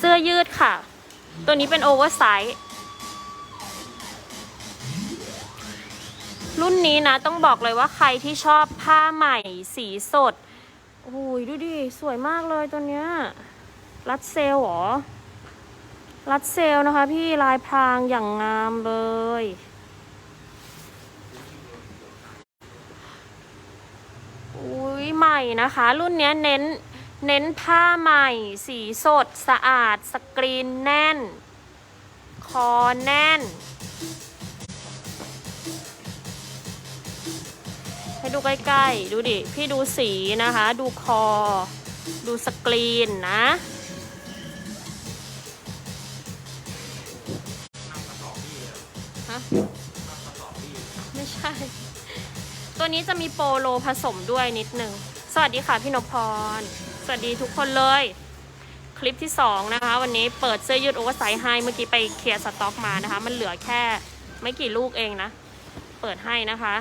สื้อยืดค่ะ ตัวนี้เป็นโอเวอร์ไซส์รุ่นนี้นะต้องบอกเลยว่าใครที่ชอบผ้าใหม่สีสดโอ้ยดูดิ สวยมากเลยตัวเนี้ยรัดเซลหรอ รัดเซลนะคะพี่ลายพรางอย่างงามเลย อุ้ยใหม่นะคะ รุ่นเนี้ยเน้น เน้นผ้าใหม่ สีสดสะอาด สกรีนแน่น คอแน่น ให้ดูใกล้ๆ ดูดิ พี่ดูสีนะคะ ดูคอ ดูสกรีนนะฮะไม่ใช่ ตัวนี้จะมีโปโลผสมด้วยนิดนึง สวัสดีค่ะพี่นพพร วัสดีทุกคนเลย คลิปที่ 2 นะคะ วันนี้เปิดเสื้อยืดโอเวอร์ไซส์ให้เมื่อกี้ไปเคลียร์สต็อกมานะคะ มันเหลือแค่ไม่กี่ลูกเองนะ เปิดให้นะคะ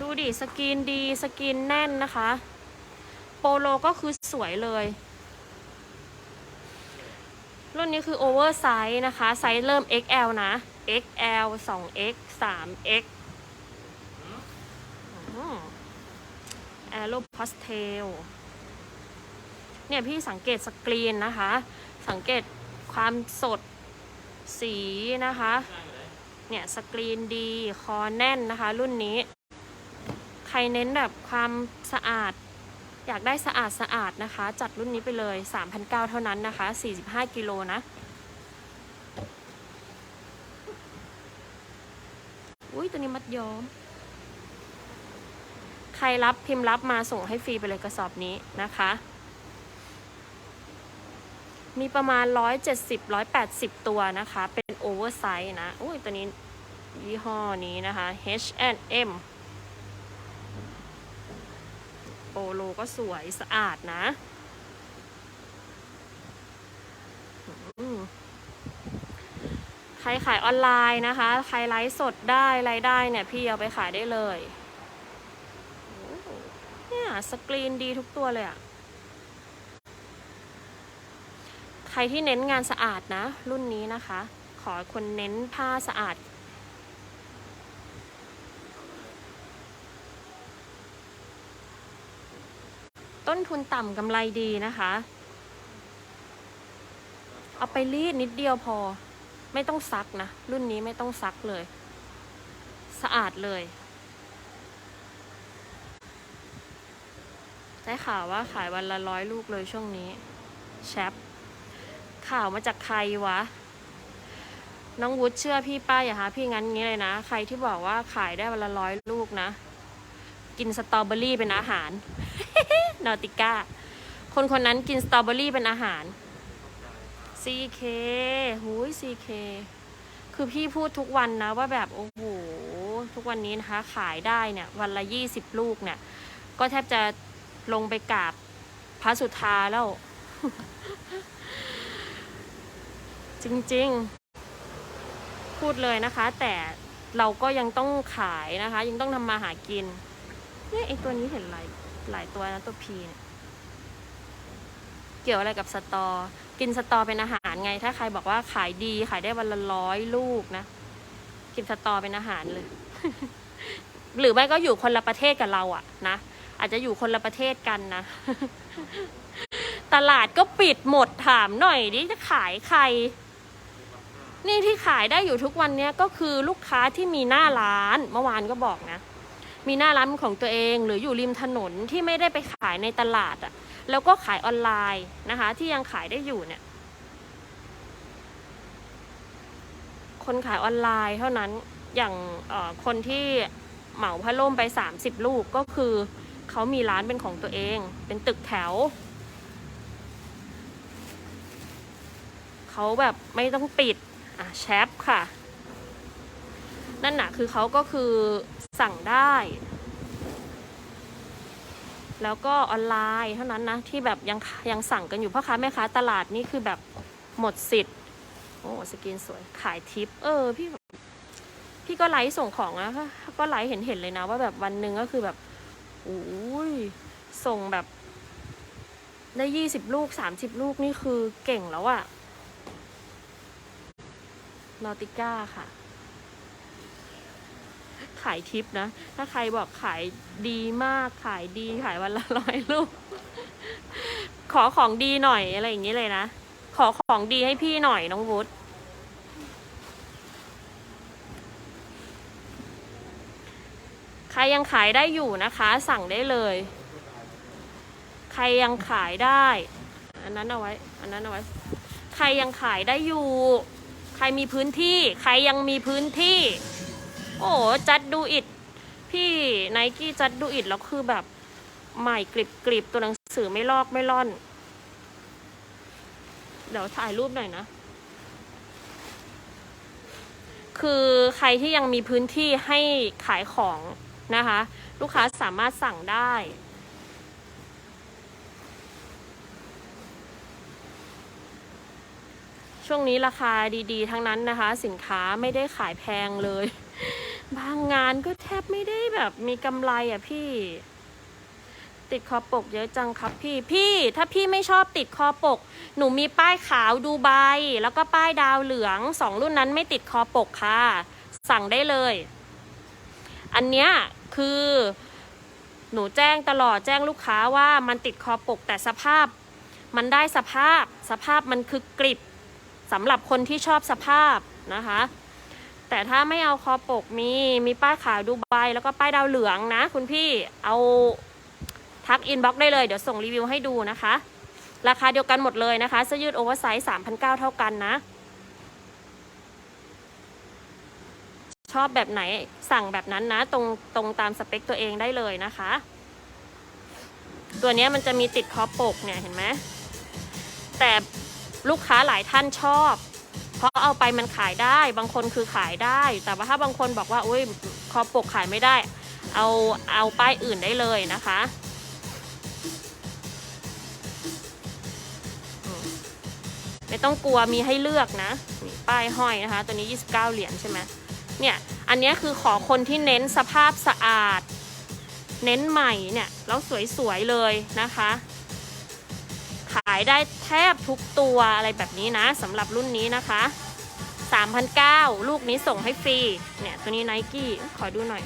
ดูดิสกรีนดีสกรีนแน่นนะคะ โปโลก็คือสวยเลย รุ่นนี้คือโอเวอร์ไซส์นะคะ ไซส์เริ่ม XL นะ XL 2X 3X แอ โรพาสเทลเนี่ยพี่สังเกตสกรีนนะคะ สังเกตความสดสีนะคะ เนี่ยสกรีนดีคอแน่นนะคะ รุ่นนี้ ใครเน้นแบบความสะอาด อยากได้สะอาดสะอาดนะคะ จัดรุ่นนี้ไปเลย 3,900 เท่านั้นนะคะ 45 กิโลนะอุ้ยตัวนี้มัดย้อม ใครรับพิมพ์รับมาส่งให้ฟรีไปเลยกระสอบนี้นะคะ มีประมาณ 170 180 ตัวนะคะ เป็นโอเวอร์ไซส์นะอุ้ยตัวนี้ยี่ห้อนี้นะคะ H&M โปโลก็สวยสะอาดนะใครขายออนไลน์นะคะ ใครไลฟ์สดได้ไรายได้เนี่ย พี่เอาไปขายได้เลย สกรีนดีทุกตัวเลยอะใครที่เน้นงานสะอาดนะ รุ่นนี้นะคะ ขอคนเน้นผ้าสะอาด ต้นทุนต่ำกำไรดีนะคะ เอาไปรีดนิดเดียวพอ ไม่ต้องซักนะ รุ่นนี้ไม่ต้องซักเลย สะอาดเลย ได้ข่าวว่าขายวันละร้อยลูกเลยช่วงนี้ แชป ข่าวมาจากใครวะ น้องวุฒิเชื่อพี่ป้าอย่าหาพี่งั้นงี้เลยนะ ใครที่บอกว่าขายได้วันละร้อยลูกนะ กินสตรอเบอรี่เป็นอาหาร นอติก้า คนคนนั้นกินสตรอเบอรี่เป็นอาหาร CK หูย CK คือพี่พูดทุกวันนะว่าแบบโอ้โหทุกวันนี้นะคะ ขายได้เนี่ย วันละยี่สิบลูกเนี่ย ก็แทบจะ ลงไปกราบพระสุธาแล้ว จริงๆ พูดเลยนะคะ แต่เราก็ยังต้องขายนะคะ ยังต้องทำมาหากินเนี่ยไอตัวนี้เห็นหลายหลายตัวนะตัวพีเนี่ยเกี่ยวอะไรกับสตอ กินสตอเป็นอาหารไง ถ้าใครบอกว่าขายดีขายได้วันละร้อยลูกนะ กินสตอเป็นอาหารเลย หรือไม่ก็อยู่คนละประเทศกับเราอะนะ อาจจะอยู่คนละประเทศกันนะ ตลาดก็ปิดหมดถามหน่อยดิจะขายใคร นี่ที่ขายได้อยู่ทุกวันนี้ก็คือลูกค้าที่มีหน้าร้านเมื่อวานก็บอกนะ มีหน้าร้านของตัวเองหรืออยู่ริมถนนที่ไม่ได้ไปขายในตลาดอะแล้วก็ขายออนไลน์นะคะ ที่ยังขายได้อยู่เนี่ย คนขายออนไลน์เท่านั้นอย่างคนที่เหมาผ้าล่มไป 30 ลูกก็คือ เขามีร้านเป็นของตัวเอง เป็นตึกแถว เขาแบบไม่ต้องปิด อะแชปค่ะ นั่นน่ะคือเขาก็คือสั่งได้ แล้วก็ออนไลน์เท่านั้นนะ ที่แบบยังยังสั่งกันอยู่พ่อค้าแม่ค้าตลาดนี่คือแบบหมดสิทธิ์ โอ้สกินสวยขายทิป เออพี่พี่ก็ไลฟ์ส่งของนะก็ไลฟ์เห็นเห็นเลยนะว่าแบบวันหนึ่งก็คือแบบ อุ้ยส่งแบบ ได้ยี่สิบลูกสามสิบลูกนี่คือเก่งแล้วอะนอติก้าค่ะ ขายทิปนะ ถ้าใครบอกขายดีมากขายดีขายวันละร้อยลูก ขอของดีหน่อยอะไรอย่างนี้เลยนะ ขอของดีให้พี่หน่อยน้องวุฒ ครยังขายได้อยู่นะคะ สั่งได้เลย ใครยังขายได้ อันนั้นเอาไว้ อันนั้นเอาไว้ ใครยังขายได้อยู่ ใครมีพื้นที่ ใครยังมีพื้นที่ โอ้จัดดูอิดพี่ไนกี้จัดดูอิดแล้วคือแบบใหม่กริบกริบตัวหนังสือไม่ลอกไม่ล่อน เดี๋ยวถ่ายรูปหน่อยนะ คือใครที่ยังมีพื้นที่ให้ขายของ นะคะ ลูกค้าสามารถสั่งได้ ช่วงนี้ราคาดีๆ ทั้งนั้นนะคะ สินค้าไม่ได้ขายแพงเลย บางงานก็แทบไม่ได้แบบมีกำไรอะพี่ ติดคอปกเยอะจังครับพี่ พี่ถ้าพี่ไม่ชอบติดคอปก หนูมีป้ายขาวดูใบ แล้วก็ป้ายดาวเหลืองสองรุ่นนั้นไม่ติดคอปกค่ะ สั่งได้เลยอันเนี้ย คือ หนูแจ้งตลอดแจ้งลูกค้าว่ามันติดคอปกแต่สภาพ มันได้สภาพ สภาพมันคือกริบสำหรับคนที่ชอบสภาพนะคะ แต่ถ้าไม่เอาคอปกมีมีป้ายขาวดูใบแล้วก็ป้ายดาวเหลืองนะ คุณพี่เอาทักอินบ็อกได้เลย เดี๋ยวส่งรีวิวให้ดูนะคะ ราคาเดียวกันหมดเลยนะคะเสื้อยืดโอเวอร์ไซส์3,900 เท่ากันนะ ชอบแบบไหนสั่งแบบนั้นนะตรงตรงตามสเปคตัวเองได้เลยนะคะ ตัวนี้มันจะมีติดคอปกเนี่ยเห็นไหมแต่ลูกค้าหลายท่านชอบ เพราะเอาไปมันขายได้ บางคนคือขายได้ แต่ว่าถ้าบางคนบอกว่าอุ้ยคอปกขายไม่ได้ เอาเอาป้ายอื่นได้เลยนะคะไม่ต้องกลัวมีให้เลือกนะ ป้ายห้อยนะคะ ตัวนี้ 29 เหรียญใช่ไหม เนี่ยอันนี้คือขอคนที่เน้นสภาพสะอาด เน้นใหม่เนี่ยแล้วสวยๆเลยนะคะ ขายได้แทบทุกตัวอะไรแบบนี้นะสำหรับรุ่นนี้นะคะ3,009ลูกนี้ส่งให้ฟรีเนี่ยตัวนี้ไนกี้ขอดูหน่อย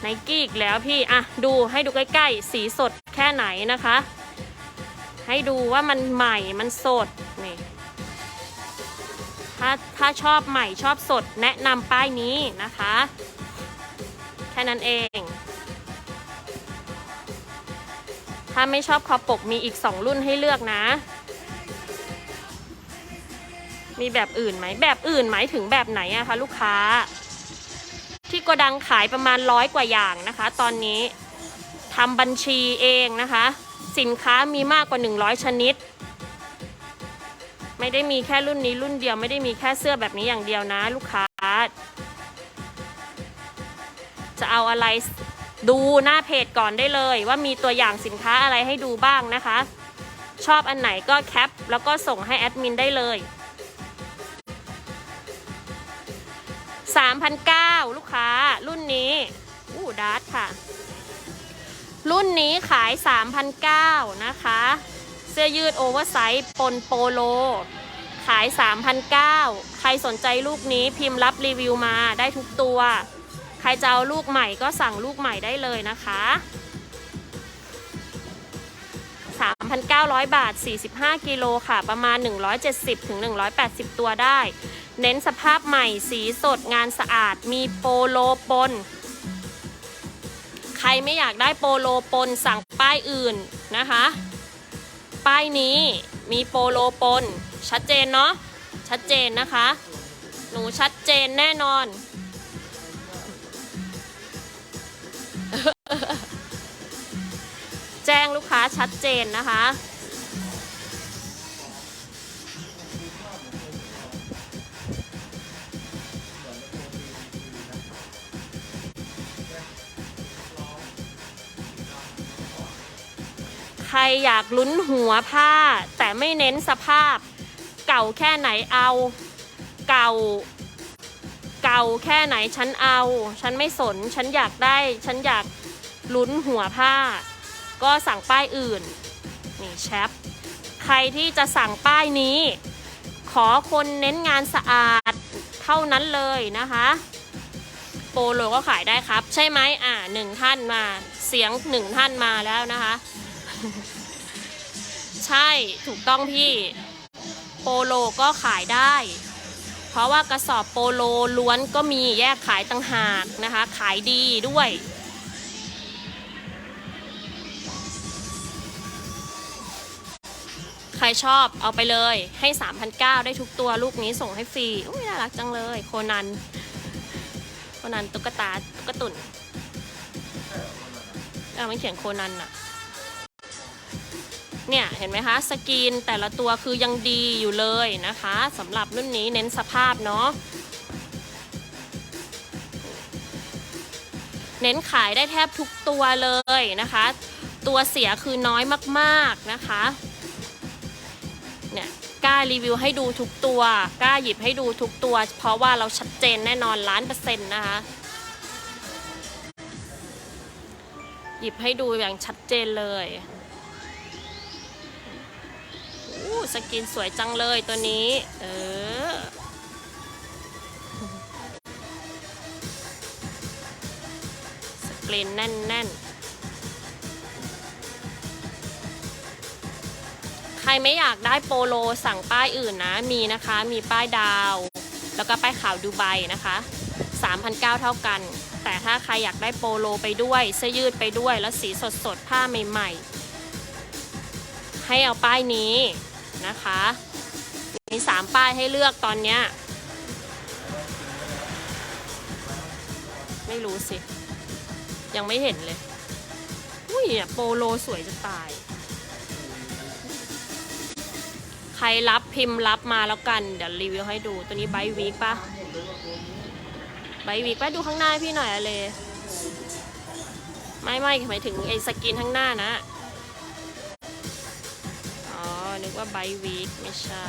ไนกี้อีกแล้วพี่อะดูให้ดูใกล้ๆ สีสดแค่ไหนนะคะ ให้ดูว่ามันใหม่มันสด ถ้าถ้าชอบใหม่ชอบสดแนะนำป้ายนี้นะคะ แค่นั้นเอง ถ้าไม่ชอบคอปกมีอีก 2 รุ่นให้เลือกนะ มีแบบอื่นไหมแบบอื่นหมายถึงแบบไหนอะคะลูกค้า ที่โกดังขายประมาณร้อยกว่าอย่างนะคะ ตอนนี้ทำบัญชีเองนะคะ สินค้ามีมากกว่า 100 ชนิด ไม่ได้มีแค่รุ่นนี้รุ่นเดียวไม่ได้มีแค่เสื้อแบบนี้อย่างเดียวนะลูกค้า จะเอาอะไรดูหน้าเพจก่อนได้เลย ว่ามีตัวอย่างสินค้าอะไรให้ดูบ้างนะคะ ชอบอันไหนก็แคปแล้วก็ส่งให้แอดมินได้เลย3,900ลูกค้า รุ่นนี้อู้ดาร์ทค่ะ รุ่นนี้ขาย3,900นะคะ สื้อยืดโอเวอร์ไซส์ปนโปโล ขาย3,900ใครสนใจลูกนี้พิมพ์รับรีวิวมาได้ทุกตัว ใครจะเอาลูกใหม่ก็สั่งลูกใหม่ได้เลยนะคะ 3,900 บาท 45 กิโลค่ะ ประมาณ 170ถึง180 ตัวได้ เน้นสภาพใหม่ สีสด งานสะอาด มีโปโลปนใครไม่อยากได้โปโลปนสั่งป้ายอื่นนะคะ ป้ายนี้มีโปโลปน ชัดเจนเนาะชัดเจนนะคะ หนูชัดเจนแน่นอน แจ้งลูกค้าชัดเจนนะคะ รอยากลุ้นหัวผ้า แต่ไม่เน้นสภาพ เก่าแค่ไหนเอา เก่า เก่าแค่ไหนฉันเอา ฉันไม่สน ฉันอยากได้ ฉันอยากลุ้นหัวผ้า ก็สั่งป้ายอื่น นี่แชปใครที่จะสั่งป้ายนี้ ขอคนเน้นงานสะอาดเท่านั้นเลยนะคะโปโลก็ขายได้ครับ ใช่ไหมอ่าหนึ่งท่านมาเสียงหนึ่งท่านมาแล้วนะคะ ใช่ถูกต้องพี่ โปโลก็ขายได้ เพราะว่ากระสอบโปโลล้วนก็มีแยกขายต่างหากนะคะ ขายดีด้วย ใครชอบเอาไปเลยให้ 3,900 ได้ทุกตัวลูกนี้ส่งให้ฟรีอุ้ยน่ารักจังเลย โคนัน โคนันตุ๊กตาตุ๊กตุนอะมันเขียนโคนันอะ เนี่ยเห็นไหมคะสกรีนแต่ละตัวคือยังดีอยู่เลยนะคะสำหรับรุ่นนี้เน้นสภาพเนาะเน้นขายได้แทบทุกตัวเลยนะคะ ตัวเสียคือน้อยมากๆนะคะเนี่ยกล้ารีวิวให้ดูทุกตัวกล้าหยิบให้ดูทุกตัว เพราะว่าเราชัดเจนแน่นอนล้านเปอร์เซ็นต์นะคะหยิบให้ดูอย่างชัดเจนเลย อู้สกินสวยจังเลยตัวนี้ เออ สกรีนแน่นๆใครไม่อยากได้โปโลสั่งป้ายอื่นนะ มีนะคะ มีป้ายดาว แล้วก็ป้ายขาวดูไบนะคะ3,900เท่ากัน แต่ถ้าใครอยากได้โปโลไปด้วย เสื้อยืดไปด้วย แล้วสีสดๆ ผ้าใหม่ ๆ ให้เอาป้ายนี้ นะคะ มี3ป้ายให้เลือกตอนเนี้ย ไม่รู้สิ ยังไม่เห็นเลย อุ้ยเนี่ยโปโลสวยจะตาย ใครรับพิมพ์รับมาแล้วกัน เดี๋ยวรีวิวให้ดู ตัวนี้ไบวีกปะไบวีกปะดูข้างหน้าพี่หน่อยอะเลย ไม่ไม่หมายถึงไอ้สกินข้างหน้านะ ไบวีกไม่ใช่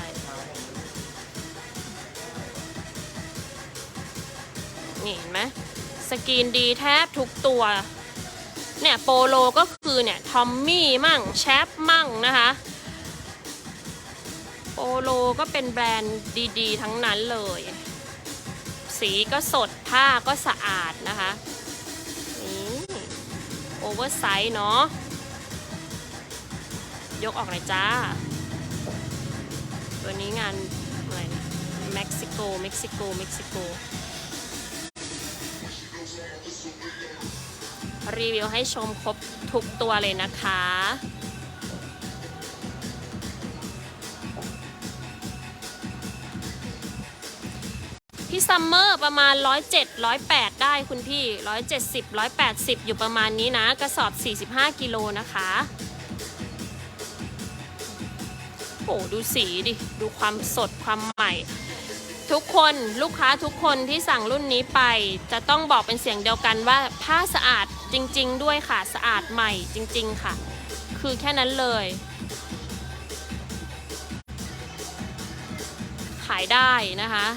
นี่เห็นไหมสกรีนดีแทบทุกตัว เนี่ยโปโลก็คือเนี่ย ทอมมี่มั่ง แชปมั่งนะคะ โปโลก็เป็นแบรนด์ดีๆ ทั้งนั้นเลย สีก็สดผ้าก็สะอาดนะคะนี่โอเวอร์ไซส์เนาะยกออกเลยจ้า ตัวนี้งานอะไรนะเม็กซิโกเม็กซิโกเม็กซิโกรีวิวให้ชมครบทุกตัวเลยนะคะ พี่ซัมเมอร์ประมาณ 107 108 ได้คุณพี่ 170 180 อยู่ประมาณนี้นะ กระสอบ 45 กิโลนะคะ โอ้ดูสีดิ ดูความสดความใหม่ ทุกคนลูกค้าทุกคนที่สั่งรุ่นนี้ไป จะต้องบอกเป็นเสียงเดียวกันว่าผ้าสะอาดจริง ๆ ด้วยค่ะสะอาดใหม่จริง ๆ ค่ะ คือแค่นั้นเลย ขายได้นะคะ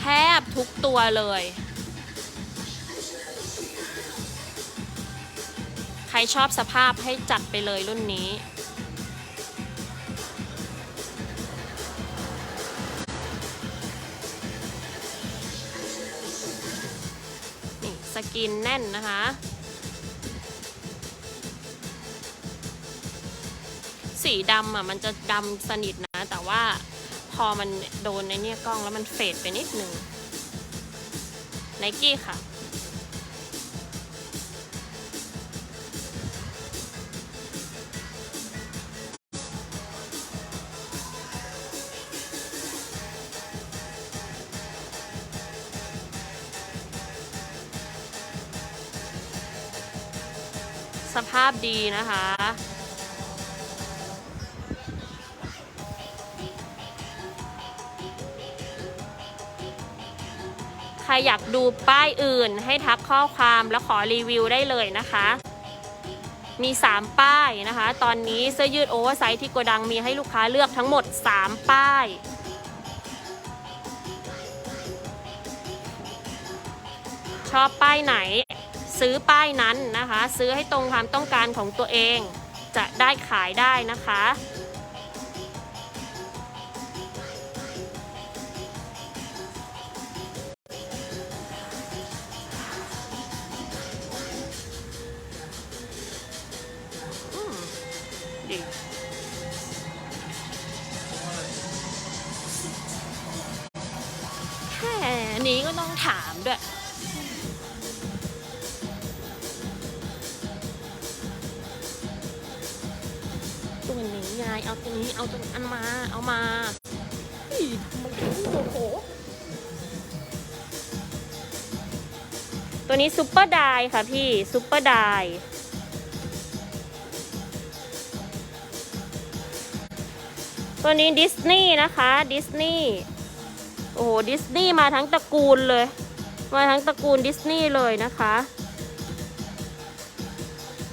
แทบทุกตัวเลยใครชอบสภาพให้จัดไปเลยรุ่นนี้ กินแน่นนะคะ สีดำอะมันจะดำสนิทนะ แต่ว่าพอมันโดนในเนี่ยกล้องแล้วมันเฟดไปนิดนึงไนกี้ค่ะ สภาพดีนะคะ ใครอยากดูป้ายอื่นให้ทักข้อความแล้วขอรีวิวได้เลยนะคะ มี 3 ป้ายนะคะ ตอนนี้เสื้อยืดโอเวอร์ไซส์ที่โกดังมีให้ลูกค้าเลือกทั้งหมด 3 ป้ายชอบป้ายไหน ซื้อป้ายนั้นนะคะ ซื้อให้ตรงความต้องการของตัวเองจะได้ขายได้นะคะ แค่นี้ก็ต้องถามด้วย นี้ไงเอาตัวนี้เอาตัวอันมาเอามาเฮ้ยมันโอ้โหตัวนี้ซุปเปอร์ไดค่ะพี่ซุปเปอร์ไดตัวนี้ดิสนีย์นะคะดิสนีย์โอ้โหดิสนีย์มาทั้งตระกูลเลย มาทั้งตระกูลดิสนีย์เลยนะคะ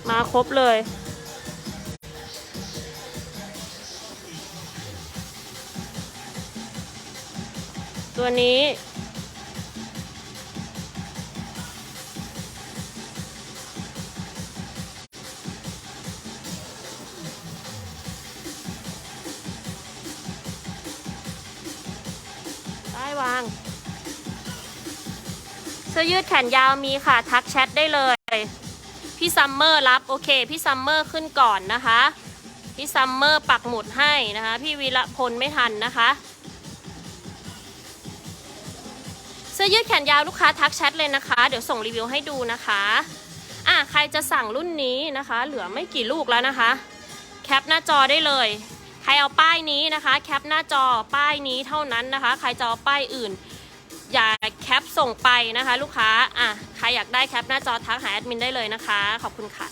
มาครบเลย ตัวนี้ ได้วาง เสื้อยืดแขนยาวมีค่ะ ทักแชทได้เลย พี่ซัมเมอร์รับ โอเค พี่ซัมเมอร์ขึ้นก่อนนะคะ พี่ซัมเมอร์ปักหมุดให้นะคะ พี่วีระพลไม่ทันนะคะ สื้อยืดแขนยาวลูกค้าทักแชทเลยนะคะ เดี๋ยวส่งรีวิวให้ดูนะคะอะใครจะสั่งรุ่นนี้นะคะ เหลือไม่กี่ลูกแล้วนะคะ แคปหน้าจอได้เลย ใครเอาป้ายนี้นะคะ แคปหน้าจอป้ายนี้เท่านั้นนะคะ ใครจะเอาป้ายอื่น อย่าแคปส่งไปนะคะ ลูกค้าอะใครอยากได้แคปหน้าจอทักหาแอดมินได้เลยนะคะ ขอบคุณค่ะ